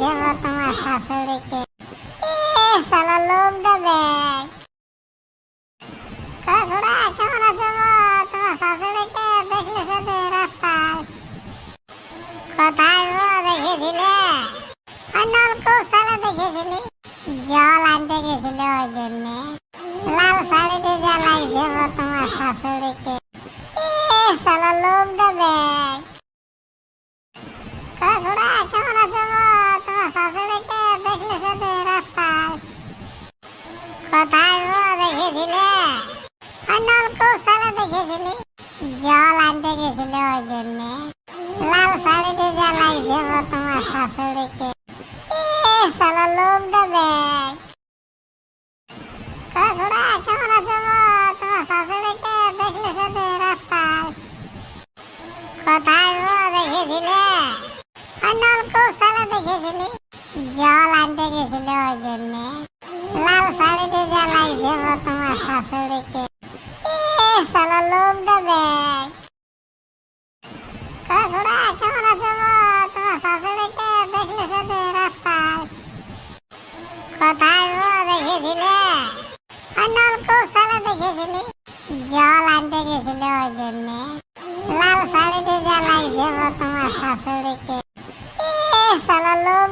যা লাগছে গো তোমার শাশুড়িকে জল আনতে গেছিল ওই জন্যে লাল শাড়িতে যা লাগছে তোমার শাশুড়িকে এ, সালা লোকটা দেখ কেমন আছো গো তোমার শাশুড়িকে দেখলে সাথে রাস্তায় কোথায় গো দেখেছিলে? নলকূপ সালে দেখেছিলি? জল আনতে গেছিল ওই জন্যে। লাল শাড়িতে যা লাগছে গো তোমার শাশুড়িকে। সালা লোকটা দেখ। কাকুরা কেমন আছো গো? তোমার শাশুড়িকে দেখলে সাথে রাস্তায়। জল আনতে গেছিল ওই জন্যে। লাল যা লাগছে গো তোমার শাশুড়িকে। এ সালা লোকটা দেখ। কাকুরা কেমন আছো তোমার শাশুড়িকে দেখলে জল আনতে গেছিল ওই জন্যে। লাল শাড়িতে যা লাগছে তোমার শাশুড়িকে। এ লোক